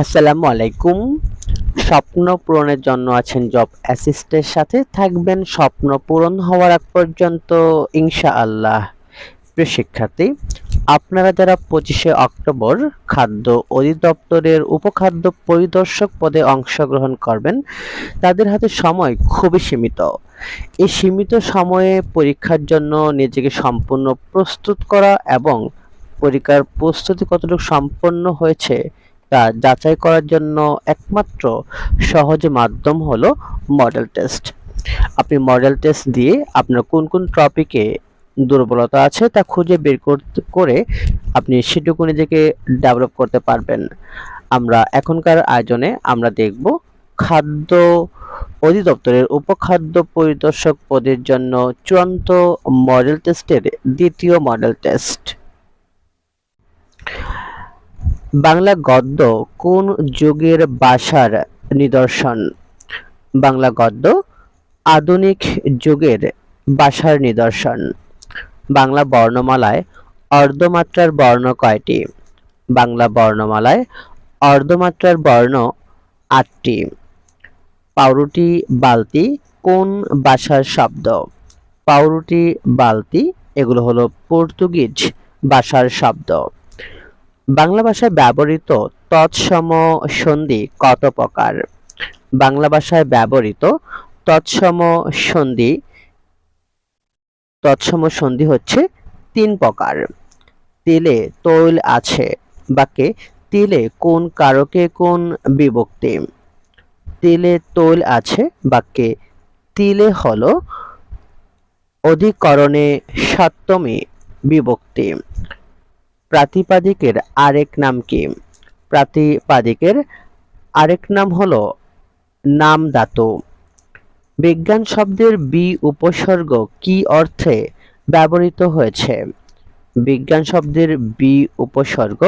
আসসালামু আলাইকুম। স্বপ্ন পূরণের জন্য আছেন জব অ্যাসিস্টের সাথে থাকবেন। স্বপ্ন পূরণ হওয়ার আগ পর্যন্ত ইনশাআল্লাহ। প্রিয় শিক্ষার্থী, আপনারা যারা পঁচিশে অক্টোবর খাদ্য অধিদপ্তরের উপখাদ্য পরিদর্শক পদে অংশগ্রহণ করবেন, তাদের হাতে সময় খুবই সীমিত। এই সীমিত সময়ে পরীক্ষার জন্য নিজেকে সম্পূর্ণ প্রস্তুত করা এবং পরীক্ষার প্রস্তুতি কতটুকু সম্পন্ন হয়েছে তা যাচাই করার জন্য একমাত্র সহজ মাধ্যম হলো মডেল টেস্ট আপনি মডেল টেস্ট দিয়ে আপনার কোন কোন টপিকে দুর্বলতা আছে তা খুঁজে বের করে আপনি সেটুকু নিজেকে ডেভেলপ করতে পারবেন। আমরা এখনকার আয়োজনে আমরা দেখব খাদ্য অধিদপ্তরের উপখাদ্য পরিদর্শক পদের জন্য চূড়ান্ত মডেল টেস্টের দ্বিতীয় মডেল টেস্ট বাংলা গদ্য কোন যুগের ভাষার নিদর্শন? বাংলা গদ্য আধুনিক যুগের ভাষার নিদর্শন। বাংলা বর্ণমালায় অর্ধমাত্রার বর্ণ কয়টি? বাংলা বর্ণমালায় অর্ধমাত্রার বর্ণ আটটি। পাউরুটি, বালতি কোন ভাষার শব্দ? পাউরুটি, বালতি এগুলো হলো পর্তুগিজ ভাষার শব্দ। বাংলা ভাষায় ব্যবহৃত তৎসম সন্ধি কত প্রকার? বাংলা ভাষায় ব্যবহৃত তৎসম সন্ধি তৎসম সন্ধি হচ্ছে তিন প্রকার। তিলে তৈল আছে, বাক্যে তিলে কোন কারকে কোন বিভক্তি? তিলে তৈল আছে, বাক্যে তিলে হলো অধিকরণে সপ্তমী বিভক্তি। প্রাতিপাদিকের আরেক নাম কি? প্রাতিপাদিকের আরেক নাম হলো নাম ধাতু বিজ্ঞান শব্দের বি উপসর্গ কি অর্থে ব্যবহৃত হয়েছে? বিজ্ঞান শব্দের বি উপসর্গ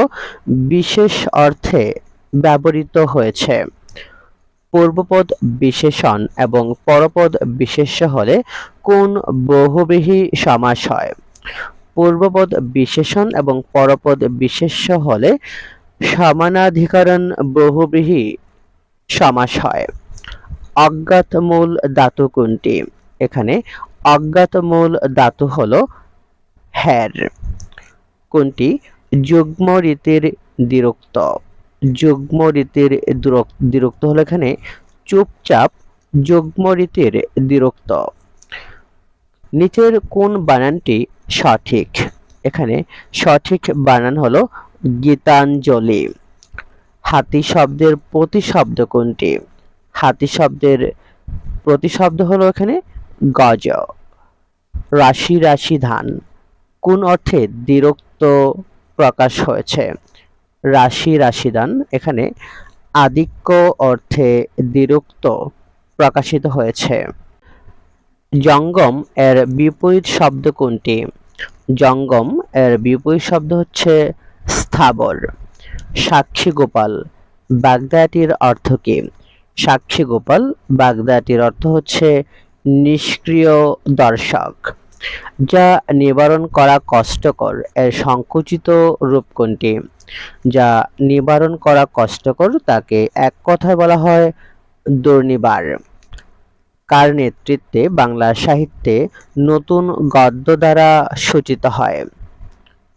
বিশেষ অর্থে ব্যবহৃত হয়েছে। পূর্বপদ বিশেষণ এবং পরপদ বিশেষ্য হলে কোন বহুব্রীহি সমাস হয়? পূর্বপদ বিশেষণ এবং পরপদ বিশেষ্য হলে সমানাধিকরণ বহুব্রীহি সমাস হয়। অজ্ঞাত মূল ধাতু কোনটি? এখানে অজ্ঞাত মূল ধাতু হলো হ্যার কোনটি? যুগ্ম রীতির দ্বিরুক্ত। যুগ্ম রীতির দ্বিরুক্ত হলো এখানে চুপচাপ যুগ্ম রীতির দ্বিরুক্ত। নিচের কোন বানানটি সঠিক? এখানে সঠিক বানান হলো গীতাঞ্জলি। হাতি শব্দের প্রতিশব্দ কোনটি? হাতি শব্দের প্রতিশব্দ হলো এখানে গজ। রাশি রাশি ধান। কোন অর্থে দ্বিরক্ত প্রকাশ হয়েছে? রাশি রাশি ধান, এখানে আধিক্য অর্থে দ্বিরুক্ত প্রকাশিত হয়েছে। জঙ্গম এর বিপরীত শব্দ কোনটি? জঙ্গম এর বিপরীত শব্দ হচ্ছে স্থাবর। সাক্ষী গোপাল বাগদাটির অর্থ কি? সাক্ষী গোপাল বাগদাটির অর্থ হচ্ছে নিষ্ক্রিয় দর্শক, যা নিবারণ করা কষ্টকর এর সংকুচিত রূপ কোনটি? যা নিবারণ করা কষ্টকর তাকে এক কথায় বলা হয় দুর্নিবার। কার নেতৃত্বে বাংলা সাহিত্যে নতুন গদ্য দ্বারা সূচিত হয়?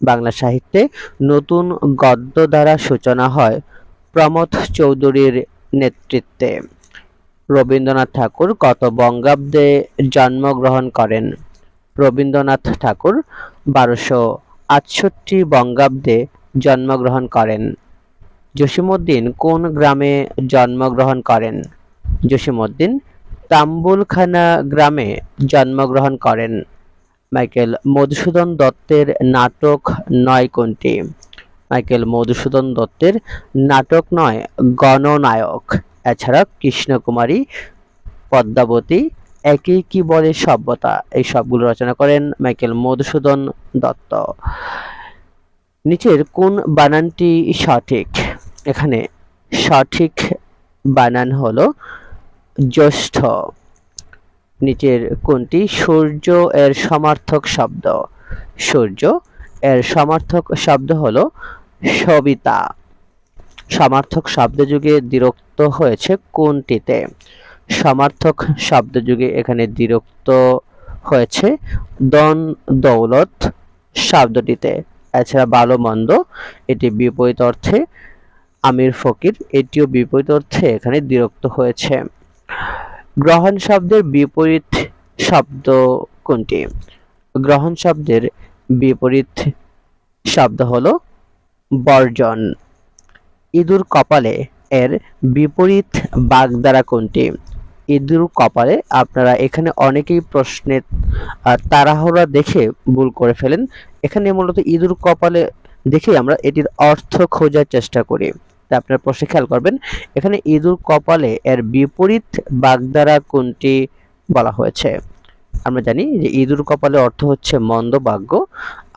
বাংলা সাহিত্যে নতুন গদ্য দ্বারা সূচনা হয় প্রমথ চৌধুরীর নেতৃত্বে। রবীন্দ্রনাথ ঠাকুর কত বঙ্গাব্দে জন্মগ্রহণ করেন? রবীন্দ্রনাথ ঠাকুর বারোশো আটষট্টি বঙ্গাব্দে জন্মগ্রহণ করেন। জসিমউদ্দিন কোন গ্রামে জন্মগ্রহণ করেন? জসিমউদ্দিন তাম্বুলখানা গ্রামে জন্মগ্রহণ করেন মাইকেল মধুসূদন দত্তের নাটক নয় কোনটি? মাইকেল মধুসূদন দত্তের নাটক নয়, গণনায়ক। এছাড়া কৃষ্ণকুমারী, পদ্মাবতী, একই কি বলে সভ্যতা? এই সবগুলো রচনা করেন মাইকেল মধুসূদন দত্ত। নিচের কোন বানানটি সঠিক? এখানে সঠিক বানান হলো জ্যৈষ্ঠ। নিচের কোনটি সূর্য এর সমার্থক শব্দ। সূর্য এর সমার্থক শব্দ হলো সবিতা। সমার্থক শব্দযুগে দ্বিরুক্ত হয়েছে কোনটিতে সমার্থক শব্দযুগে এখানে দ্বিরুক্ত হয়েছে দন দৌলত শব্দটিতে। এছাড়া ভালো মন্দ এটি বিপরীত অর্থে আমির ফকির, এটিও বিপরীত অর্থে এখানে দ্বিরুক্ত হয়েছে। গ্রহণ শব্দের বিপরীত শব্দ কোনটি? গ্রহণ শব্দের বিপরীত শব্দ হলো বর্জন। ইঁদুর কপালে এর বিপরীত বাগধারা কোনটি? ইঁদুর কপালে আপনারা এখানে অনেকেই প্রশ্নের আহ, তাড়াহুড়া দেখে ভুল করে ফেলেন। এখানে মূলত ইঁদুর কপালে দেখে আমরা এটির অর্থ খোঁজার চেষ্টা করি। তা আপনারা প্রশ্নে খেয়াল করবেন। এখানে ইঁদুর কপালে এর বিপরীত বাগধারা কোনটি বলা হয়েছে? আমরা জানি যে ইঁদুর কপালে অর্থ হচ্ছে মন্দ ভাগ্য,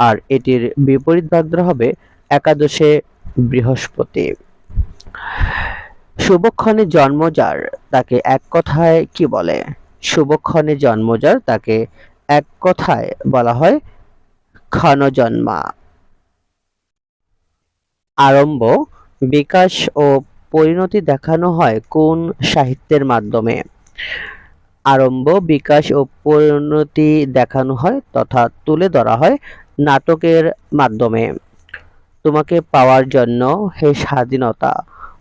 আর এটির বিপরীত বাগধারা হবে একাদশে বৃহস্পতি। শুভক্ষণে জন্ম যার তাকে এক কথায় কি বলে? শুভক্ষণে জন্ম যার তাকে এক কথায় বলা হয় ক্ষণজন্মা। আরম্ভ বিকাশ ও পরিণতি দেখানো হয় কোন সাহিত্যের মাধ্যমে? আরম্ভ বিকাশ ও পরিণতি দেখানো হয় তথা তুলে ধরা হয় নাটকের মাধ্যমে। তোমাকে পাওয়ার জন্য হে স্বাধীনতা,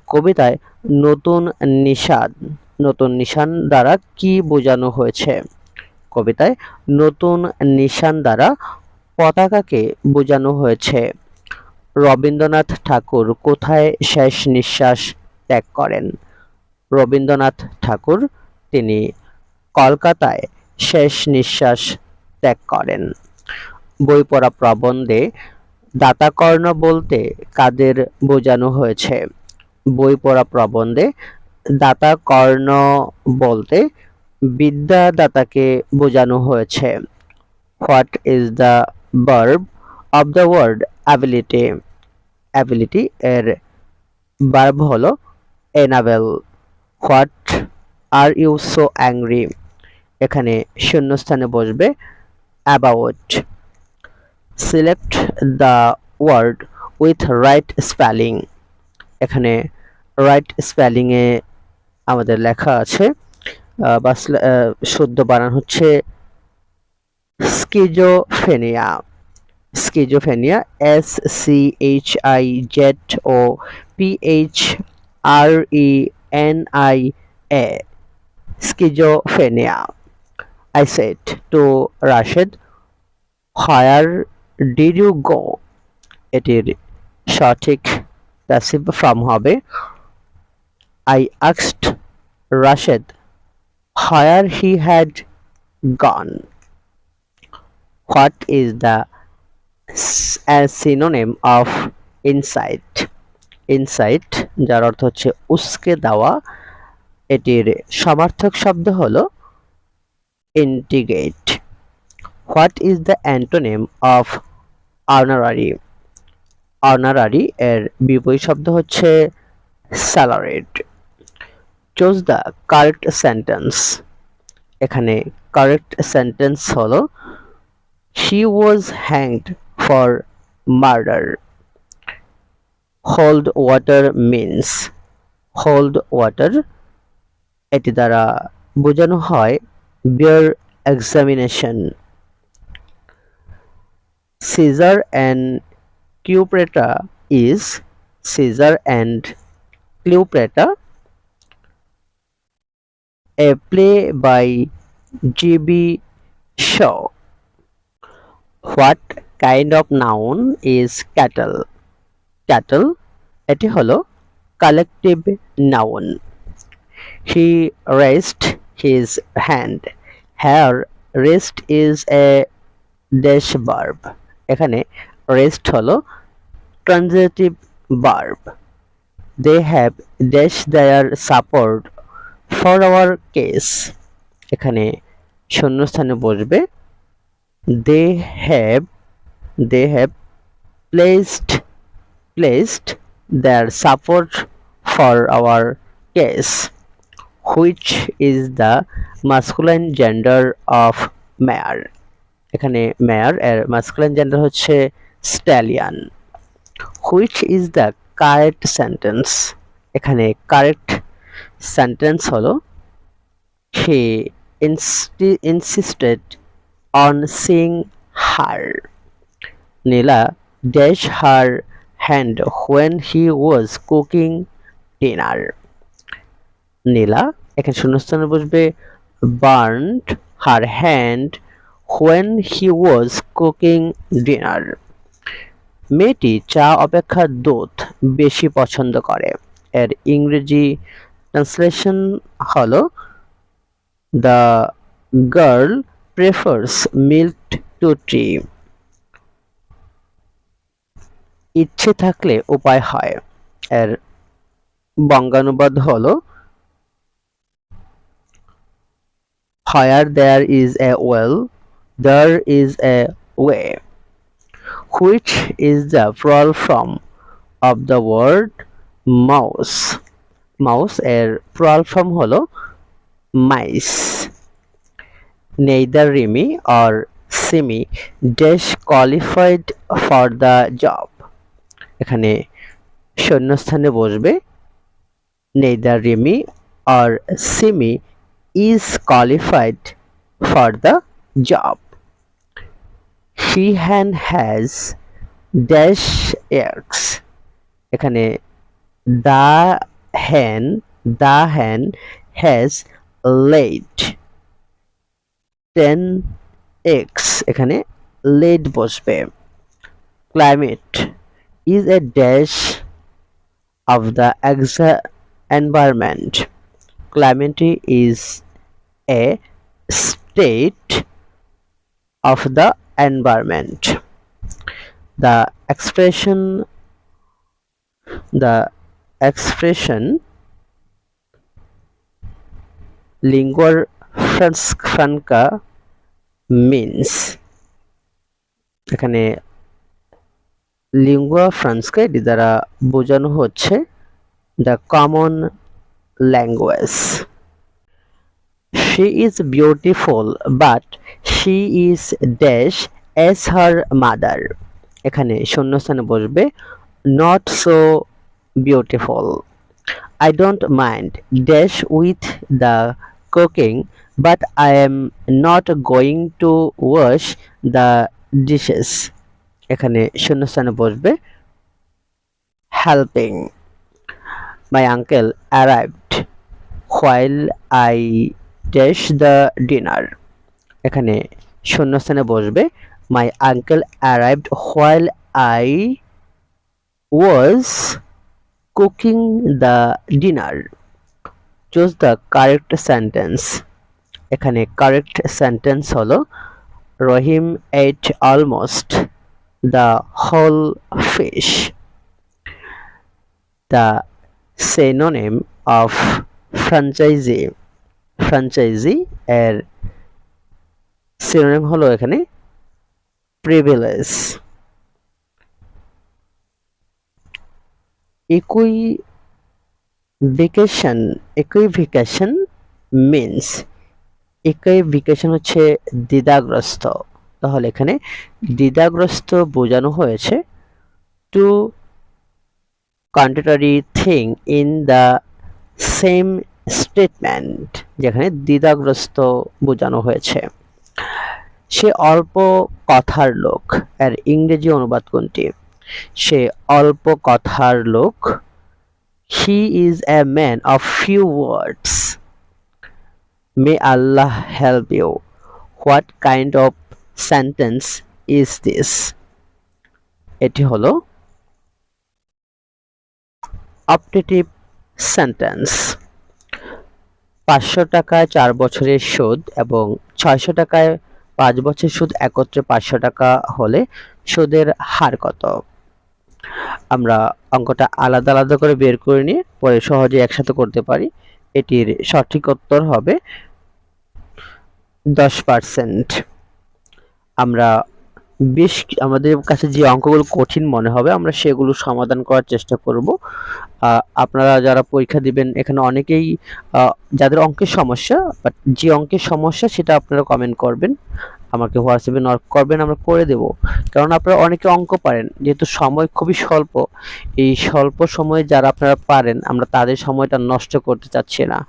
কবিতায় নতুন নিশান নতুন নিশান দ্বারা কি বোঝানো হয়েছে? কবিতায় নতুন নিশান দ্বারা পতাকাকে বোঝানো হয়েছে। রবীন্দ্রনাথ ঠাকুর কোথায় শেষ নিঃশ্বাস ত্যাগ করেন? রবীন্দ্রনাথ ঠাকুর তিনি কলকাতায় শেষ নিঃশ্বাস ত্যাগ করেন। বই পড়া প্রবন্ধে দাতাকর্ণ বলতে কাদের বোঝানো হয়েছে? বই পড়া প্রবন্ধে দাতা কর্ণ বলতে বিদ্যাদাতাকে বোঝানো হয়েছে। What is the verb of the word ability? Ability এর বার্ব হলো enable what are you so angry এখানে শূন্যস্থানে বসবে about select the word with right spelling এখানে রাইট স্পেলিংয়ে আমাদের লেখা আছে বা শুদ্ধ বানান হচ্ছে স্কিজোফেনিয়া Schizophrenia S C H I Z O P H R E N I A schizophrenia. I said to Rashid, Where did you go? এটির সঠিক প্যাসিভ ফর্ম হবে I asked Rashid where he had gone. What is the s- a synonym of insight? Insight, যার অর্থ হচ্ছে উস্কে দেওয়া, এটির সমার্থক শব্দ হলো integrate what is the antonym of honorary honorary এর বিপরীত শব্দ হচ্ছে salaried choose the correct sentence এখানে কারেক্ট সেন্টেন্স হলো she was hanged For murder hold water means hold water এটি দ্বারা বোঝানো হয় বিয়ার examination caesar and কিউপ্রেটা is Caesar and Cleopatra a play by G.B. Shaw. What kind of noun is cattle? Cattle এটি হলো collective noun. He raised his hand. Here, rest is a dash verb. এখানে rest হলো transitive verb. They have dash their support for our case. এখানে শূন্যস্থানে বসবে they have they have placed placed their support for our case which is the masculine gender of mare এখানে mare এর masculine gender হচ্ছে stallion which is the correct sentence এখানে correct sentence হলো he insisted on sing her Nila dash her hand when he was cooking dinner নীলা এখানে শূন্যস্থানে বসবে burned her hand when he was cooking dinner মেয়েটি চা অপেক্ষা দুধ বেশি পছন্দ করে। এর ইংরেজি ট্রান্সলেশন হলো the girl prefers milk to tea ইচ্ছে থাকলে উপায় হয় এর বঙ্গানুবাদ হলো Where there is a will, there is a way. Which is the plural form of the word mouse? Mouse এর plural form হলো mice. Neither Remy or Simi dash qualified for the job. এখানে সৈন্যস্থানে বসবে neither Remi or Simi is qualified for the job he hen has dash eggs এখানে the hen the hen has laid ten eggs এখানে laid বসবে। Climate is a dash of the exa- environment climate is a state of the environment the expression the expression lingua franca means এখানে lingua ফ্রান্সকে এটি দ্বারা বোঝানো হচ্ছে the common language She is beautiful but she is dash as her mother এখানে শূন্যস্থানে বসবে not so beautiful I don't mind dash with the cooking but I am not going to wash the dishes এখানে শূন্যস্থানে বসবে। Helping my uncle arrived while I dash the dinner এখানে শূন্যস্থানে বসবে। My uncle arrived while I was cooking the dinner choose the correct sentence এখানে correct sentence হলো Rahim ate almost the whole fish. The synonym of franchisee franchisee এর synonym হলো এখানে privilege একই vacation একই ভেকেশন মিন্স একই vacation হচ্ছে দ্বিধাগ্রস্ত। তাহলে এখানে দ্বিধাগ্রস্ত বোঝানো হয়েছে to contrary thing in the same statement যেখানে দ্বিধাগ্রস্ত বোঝানো হয়েছে। সে অল্প কথার লোক, এর ইংরেজি অনুবাদ কোনটি? সে অল্প কথার লোক he is a man of few words may Allah help you what kind of sentence is this এটি হলো অপটেটিভ সেন্টেন্স পাঁচশো টাকায় চার বছরের সুদ এবং ছয়শো টাকায় পাঁচ বছর সুদ একত্রে পাঁচশো টাকা হলে সুদের হার কত? আমরা অঙ্কটা আলাদা আলাদা করে বের করে নিয়ে পরে সহজে একসাথে করতে পারি। এটির সঠিক উত্তর হবে দশ পার্সেন্ট আমরা বেশ আমাদের কাছে যে অঙ্কগুলো কঠিন মনে হবে, আমরা সেগুলো সমাধান করার চেষ্টা করব। আপনারা যারা পরীক্ষা দিবেন, এখানে অনেকেই যাদের অঙ্কের সমস্যা বাট যে অঙ্কের সমস্যা সেটা আপনারা কমেন্ট করবেন, আমাকে হোয়াটসঅ্যাপে নক করবেন, আমরা করে দেব। কারণ আপনারা অনেকে অঙ্ক পারেন, যেহেতু সময় খুবই স্বল্প, এই স্বল্প সময়ে যারা আপনারা পারেন, আমরা তাদের সময়টা নষ্ট করতে চাচ্ছি না।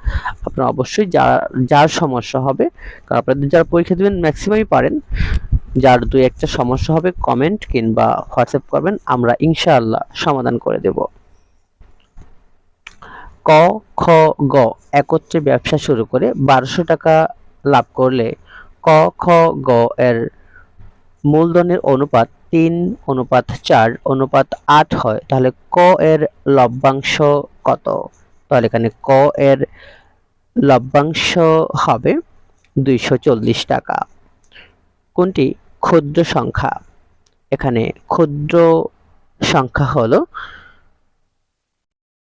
আপনারা অবশ্যই যার যার সমস্যা হবে, কারণ আপনাদের যারা পরীক্ষা দেবেন ম্যাক্সিমামই পারেন। যার দুই একটা সমস্যা হবে কমেন্ট কিংবা হোয়াটসঅ্যাপ করবেন, আমরা ইনশাআল্লাহ সমাধান করে দেব। ক, খ, গ একত্রে ব্যবসা শুরু করে বারোশো টাকা লাভ করলে ক, খ, গ এর মূলধনের অনুপাত তিন, অনুপাত চার, অনুপাত আট হয়। তাহলে ক এর লভ্যাংশ কত? তাহলে এখানে ক এর লভ্যাংশ হবে দুইশো চল্লিশ টাকা। কোনটি? ক্ষুদ্র সংখ্যা। এখানে ক্ষুদ্র সংখ্যা হলো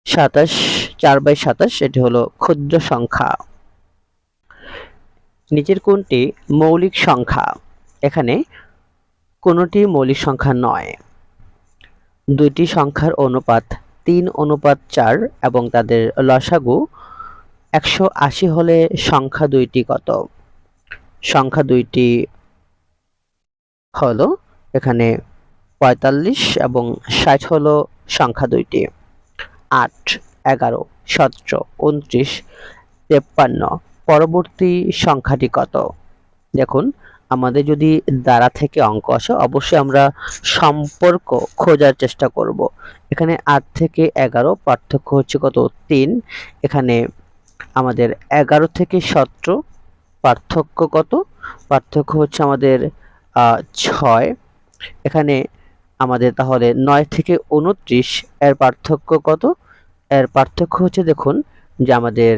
সাতাশ, চার বাই সাতাশ, এটি হলো ক্ষুদ্র সংখ্যা। নিচের কোনটি মৌলিক সংখ্যা। এখানে কোনোটি মৌলিক সংখ্যা নয়। দুইটি সংখ্যার অনুপাত তিন, অনুপাত চার এবং তাদের লসাগু একশো আশি হলে সংখ্যা দুইটি কত? সংখ্যা দুইটি হলো এখানে পঁয়তাল্লিশ এবং ষাট হলো সংখ্যা দুইটি। আট, এগারো, সতেরো, উনত্রিশ, তেপ্পান্ন। পরবর্তী সংখ্যাটি কত? দেখুন, আমাদের যদি দ্বারা থেকে অঙ্ক আসে, অবশ্যই আমরা সম্পর্ক খোঁজার চেষ্টা করব। এখানে আট থেকে এগারো, পার্থক্য হচ্ছে কত? তিন। এখানে আমাদের এগারো থেকে সতেরো, পার্থক্য কত? পার্থক্য হচ্ছে আমাদের ছয়। এখানে আমাদের তাহলে নয় থেকে উনত্রিশ, এর পার্থক্য কত? এর পার্থক্য হচ্ছে দেখুন যে আমাদের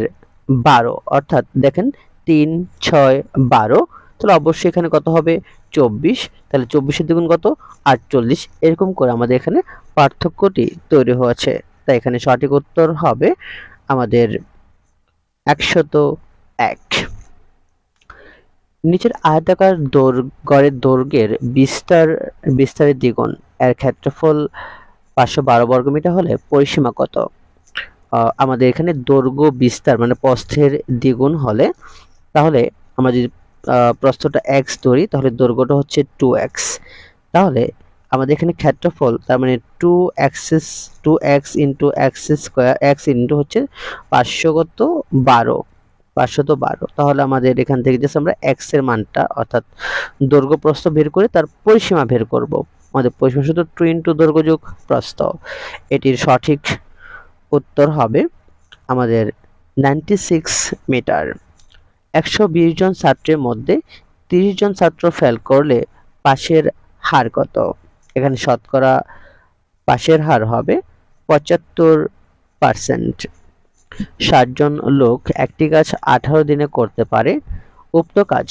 বারো, অর্থাৎ দেখেন তিন, ছয়, বারো, তাহলে অবশ্যই এখানে কত হবে? চব্বিশ, তাহলে চব্বিশের দ্বিগুণ কত? আটচল্লিশ, এরকম করে আমাদের এখানে পার্থক্যটি তৈরি হয়েছে। তাই এখানে সঠিক উত্তর হবে আমাদের একশত এক। নিচের আয়তাকার গড়ের দৈর্ঘ্যের বিস্তার, বিস্তারের দ্বিগুণ। এর ক্ষেত্রফল পাঁচশো বারো বর্গমিটার হলে পরিসীমা কত? আমাদের এখানে দৈর্ঘ্য, বিস্তার মানে প্রস্থের দ্বিগুণ হলে, তাহলে আমরা যদি প্রস্থটা এক্স ধরি, তাহলে দৈর্ঘ্যটা হচ্ছে টু এক্স তাহলে আমাদের এখানে ক্ষেত্রফল, তার মানে two excess two X into X square X into হচ্ছে পাঁচশোগত বারো। পাঁচশত বারো। তাহলে আমাদের এখান থেকে জাস্ট আমরা এক্সের মানটা, অর্থাৎ দৈর্ঘ্য প্রস্থ বের করে তার পরিসীমা বের করব। আমাদের পরিসীমা শুধু টু ইন্টু দৈর্ঘ্য যোগ প্রস্থ। এটির সঠিক উত্তর হবে আমাদের নাইনটি সিক্স মিটার একশো বিশ জন ছাত্রের মধ্যে তিরিশ জন ছাত্র ফেল করলে পাশের হার কত? এখানে শতকরা পাশের হার হবে পঁচাত্তর পার্সেন্ট ষাটজন লোক একটি কাজ আঠারো দিনে করতে পারে, উক্ত কাজ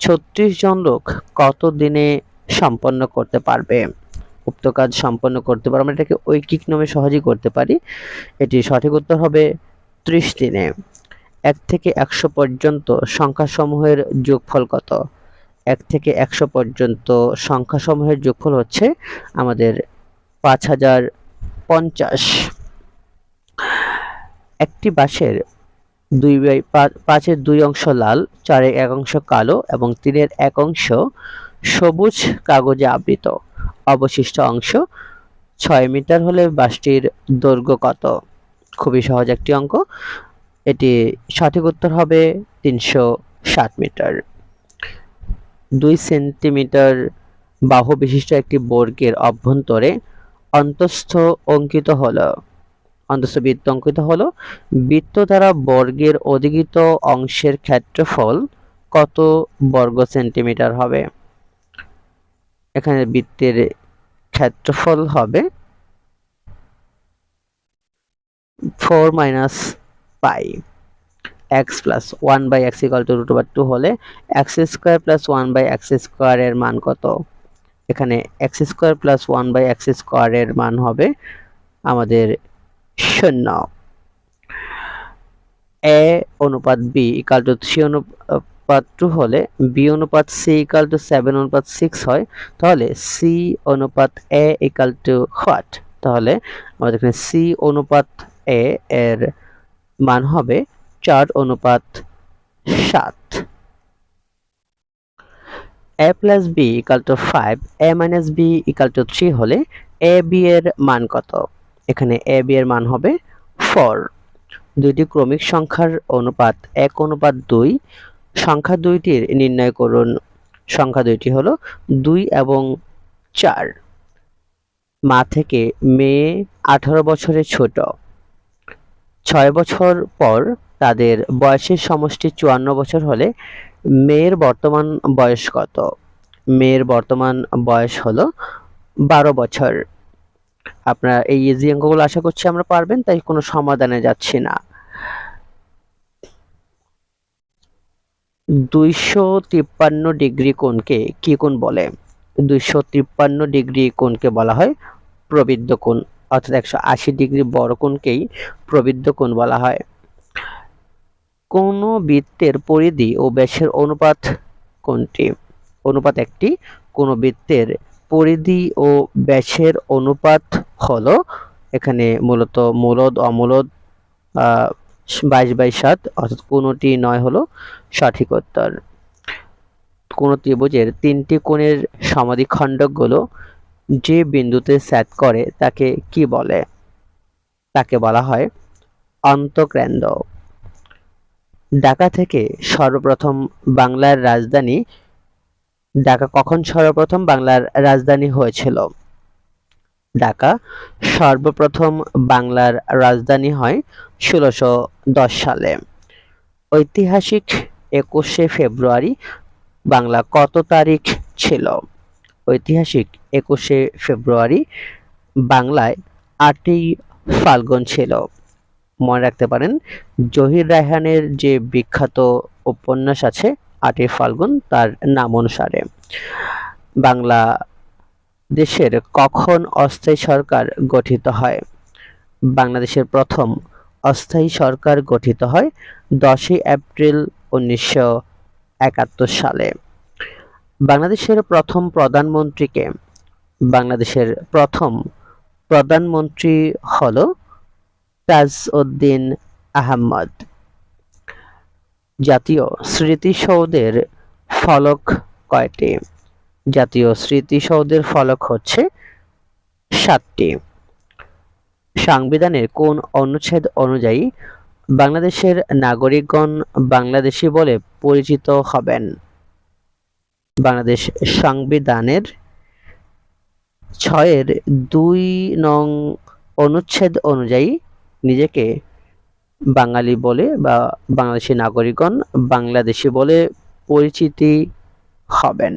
ছত্রিশ জন লোক কত দিনে সম্পন্ন করতে পারবে? উক্ত কাজ সম্পন্ন করতে পারবে আমরা এটাকে ঐকিক নামে সহজেই করতে পারি। এটি সঠিক উত্তর হবে ত্রিশ দিনে। এক থেকে একশো পর্যন্ত সংখ্যাসমূহের যোগফল কত? এক থেকে একশো পর্যন্ত সংখ্যাসমূহের যোগফল হচ্ছে আমাদের পাঁচ হাজার পঞ্চাশ। একটি বাঁশের দুই বাই পাঁচের দুই অংশ লাল, চারের এক অংশ কালো এবং তিনের এক অংশ সবুজ কাগজে আবৃত। অবশিষ্ট অংশ ছয় মিটার হলে বাসটির দৈর্ঘ্য কত? খুবই সহজ একটি অঙ্ক। এটি সঠিক উত্তর হবে তিনশো ষাট মিটার। দুই সেন্টিমিটার বাহু বিশিষ্ট একটি বর্গের অভ্যন্তরে অন্তস্থ অঙ্কিত হলো। অন্তস্থ বৃত্ত অঙ্কিত হলো, বৃত্ত দ্বারা বর্গের অধিকৃত অংশের ক্ষেত্রফল কত বর্গ সেন্টিমিটার হবে? এখানে বৃত্তের ক্ষেত্রফল হবে four minus pi. X plus one by X equal to root over two হলে X square plus one by X স্কোয়ারের মান কত? এখানে X square plus one by X স্কোয়ারের মান হবে আমাদের শূন্য। এ অনুপাত বি ইকাল টু সি অনুপাত টু হলে বি অনুপাত সি ইকাল টু সেভেন অনুপাত সিক্স হয়, তাহলে সি অনুপাত এ ইকাল টু হোয়াট তাহলে আমাদের এখানে সি অনুপাত এ এর মান হবে চার অনুপাত সাত। A plus B equal to five A minus B equal to three হলে এ বি এর মান কত? এখানে এ, বি এর মান হবে ফোর। দুইটি ক্রমিক সংখ্যার অনুপাত এক, অনুপাত দুই। সংখ্যা দুইটির নির্ণয় করুন। সংখ্যা দুইটি হলো দুই এবং চার। মা থেকে মেয়ে আঠারো বছরের ছোট। ছয় বছর পর তাদের বয়সের সমষ্টি চুয়ান্ন বছর হলে মেয়ের বর্তমান বয়স কত? মেয়ের বর্তমান বয়স হলো বারো বছর। আপনারা এই ইজি অঙ্কগুলো আশা করছি আমরা পারবেন, তাই কোনো সমাধানে যাচ্ছি না। দুইশো তিপ্পান্ন ডিগ্রি কোণকে কি কোণ বলে? দুইশো তিপ্পান্ন ডিগ্রি কোণকে বলা হয় প্রবৃদ্ধ কোণ, অর্থাৎ একশো আশি ডিগ্রি বড় কোণকেই প্রবৃদ্ধ কোণ বলা হয়। কোনো বৃত্তের পরিধি ও ব্যাসের অনুপাত কোনটি? অনুপাত একটি, কোনো বৃত্তের পরিধি ও ব্যাসের অনুপাত হলো, এখানে মূলত মূলদ, অমূলদ বাইশ বাই সাত, অর্থাৎ কোনোটি নয় হলো সঠিক উত্তর কোনো ত্রিভুজের তিনটি কোণের সমাধিখণ্ডকগুলো যে বিন্দুতে সেট করে তাকে কি বলে? তাকে বলা হয় অন্তঃকেন্দ্র ঢাকা থেকে সর্বপ্রথম বাংলার রাজধানী ঢাকা কখন সর্বপ্রথম বাংলার রাজধানী হয়েছিল? ঢাকা সর্বপ্রথম বাংলার রাজধানী হয় ষোলোশো সালে। ঐতিহাসিক একুশে ফেব্রুয়ারি বাংলা কত তারিখ ছিল? ঐতিহাসিক একুশে ফেব্রুয়ারি বাংলায় আটই ফাল্গুন ছিল। মনে রাখতে পারেন, জহির রায়হানের যে বিখ্যাত উপন্যাস আছে আটই ফাল্গুন তার নাম অনুসারে। বাংলা দেশের কখন অস্থায়ী সরকার গঠিত হয়? বাংলাদেশের প্রথম অস্থায়ী সরকার গঠিত হয় দশই এপ্রিল উনিশশো একাত্তর সালে। বাংলাদেশের প্রথম প্রধানমন্ত্রীকে, বাংলাদেশের প্রথম প্রধানমন্ত্রী হল তাজউদ্দিন আহমদ। জাতীয় স্মৃতিসৌধের ফলক কয়টি? জাতীয় স্মৃতিসৌধের ফলক হচ্ছে সাতটি। সংবিধানের কোন অনুচ্ছেদ অনুযায়ী বাংলাদেশের নাগরিকগণ বাংলাদেশি বলে পরিচিত হবেন? বাংলাদেশ সংবিধানের ছয়ের দুই নং অনুচ্ছেদ অনুযায়ী নিজেকে বাঙালি বলে বা বাংলাদেশি নাগরিকগণ বাংলাদেশি বলে পরিচিতি হবেন।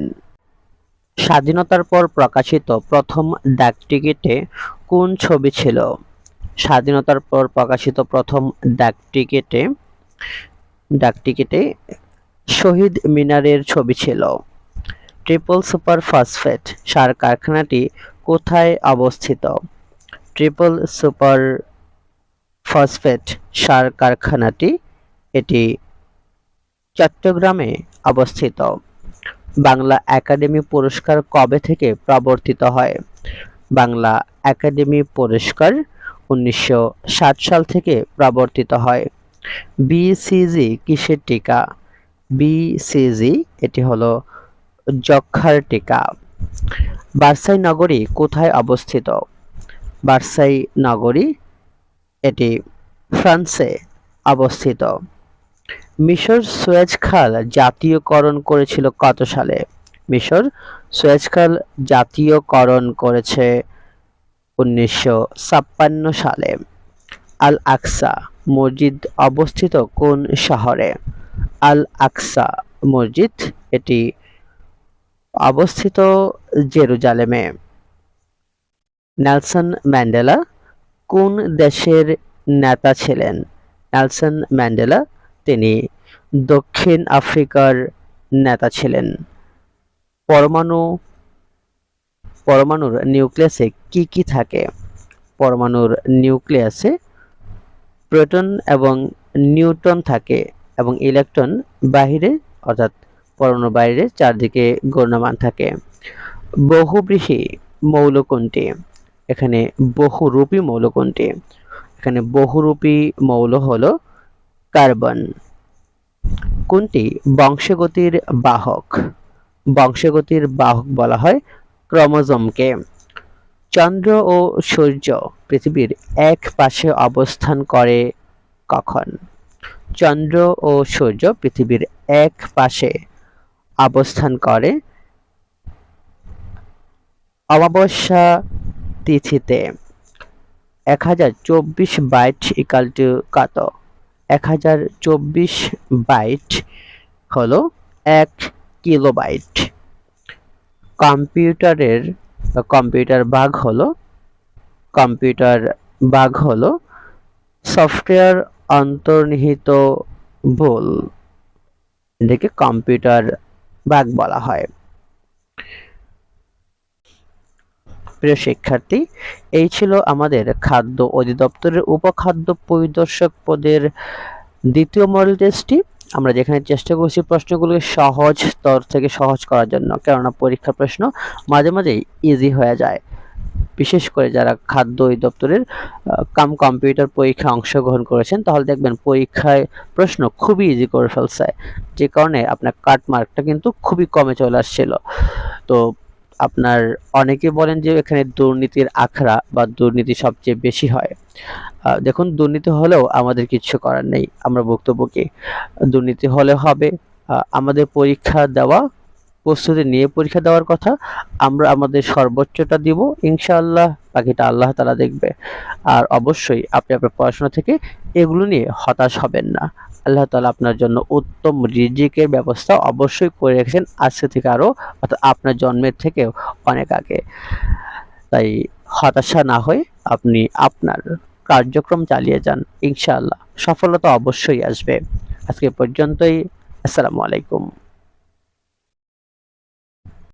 স্বাধীনতার পর প্রকাশিত প্রথম ডাকটিকিটে কোন ছবি ছিল? স্বাধীনতার পর প্রকাশিত প্রথম ডাকটিকিটে ডাকটিকিটে শহীদ মিনারের ছবি ছিল। ট্রিপল সুপার ফসফেট সার কারখানাটি কোথায় অবস্থিত? ট্রিপল সুপার ফসফেট সার কারখানাটি এটি চট্টগ্রামে অবস্থিত। বাংলা একাডেমি পুরস্কার কবে থেকে প্রবর্তিত হয়? বাংলা একাডেমি পুরস্কার উনিশশো সাল থেকে প্রবর্তিত হয়। বিসিজি কিসের টিকা? বিসিজি এটি হলো যক্ষার টিকা। বার্সাই নগরী কোথায় অবস্থিত? বার্সাই নগরী এটি ফ্রান্সে অবস্থিত। মিশর সুয়েজ খাল জাতীয়করণ করেছিল কত সালে? মিশর সুয়েজ খাল জাতীয়করণ করেছে উনিশশো ছাপ্পান্ন সালে। আল আকসা মসজিদ অবস্থিত কোন শহরে? আল আকসা মসজিদ এটি অবস্থিত জেরুজালেমে। নেলসন ম্যান্ডেলা কোন দেশের নেতা ছিলেন? নেলসন ম্যান্ডেলা, তিনি দক্ষিণ আফ্রিকার নেতা ছিলেন। পরমাণু, পরমাণুর নিউক্লিয়াসে কি কি থাকে? পরমাণুর নিউক্লিয়াসে প্রোটন এবং নিউট্রন থাকে এবং ইলেকট্রন বাহিরে, অর্থাৎ পরমাণুর বাইরে চারদিকে গণ্যমান থাকে। বহুবৃষি মৌল কোনটি? এখানে বহুরূপী মৌল কোনটি? এখানে বহুরূপী মৌল হলো কার্বন। কোনটি? বংশগতির বাহক। বংশগতির বাহক বলা হয় ক্রোমোজোমকে। চন্দ্র ও সূর্য পৃথিবীর এক পাশে অবস্থান করে কখন? চন্দ্র ও সূর্য পৃথিবীর এক পাশে অবস্থান করে অমাবস্যা তিথিতে এক হাজার চব্বিশ বাইট ইকাল টু কত? এক হাজার চব্বিশ বাইট হলো এক কিলোবাইট। কম্পিউটারের, কম্পিউটার বাগ হলো, কম্পিউটার বাগ হলো সফটওয়্যার অন্তর্নিহিত ভুল, এটাকে কম্পিউটার বাগ বলা হয়। প্রিয় শিক্ষার্থী, এই ছিল আমাদের খাদ্য অধিদপ্তরের উপখাদ্য পরিদর্শক পদের দ্বিতীয় মডেল টেস্টটি আমরা যেখানে চেষ্টা করছি প্রশ্নগুলোকে সহজ স্তর থেকে সহজ করার জন্য, কেননা পরীক্ষা প্রশ্ন মাঝে মাঝেই ইজি হয়ে যায়। বিশেষ করে যারা খাদ্য অধিদপ্তরের কাম কম্পিউটার পরীক্ষায় অংশগ্রহণ করেছেন, তাহলে দেখবেন পরীক্ষায় প্রশ্ন খুবই ইজি করে ফেলছে। যে কারণে আপনার কাট মার্কটা কিন্তু খুবই কমে চলে আসছিল। তো আপনার অনেকে বলেন যে এখানে দুর্নীতির আখড়া বা দুর্নীতি সবচেয়ে বেশি হয়। দেখুন, দুর্নীতি হলেও আমাদের কিছু করার নেই। আমরা বক্তব্য কি দুর্নীতি হলে হবে আমাদের পরীক্ষা দেওয়া, প্রস্তুতি নিয়ে পরীক্ষা দেওয়ার কথা। আমরা আমাদের সর্বোচ্চটা দিব, ইনশাআল্লাহ। বাকিটা আল্লাহ তালা দেখবে। আর অবশ্যই আপনি আপনার পড়াশোনা থেকে এগুলো নিয়ে হতাশ হবেন না। আল্লাহ তালা আপনার জন্য উত্তম রিজিকের ব্যবস্থা অবশ্যই করে রেখেছেন আজকে থেকে আরও অর্থাৎ আপনার জন্মের থেকেও অনেক আগে। তাই হতাশা না হয়ে আপনি আপনার কার্যক্রম চালিয়ে যান, ইনশাআল্লাহ। সফলতা অবশ্যই আসবে। আজকে পর্যন্তই, আসসালামু আলাইকুম।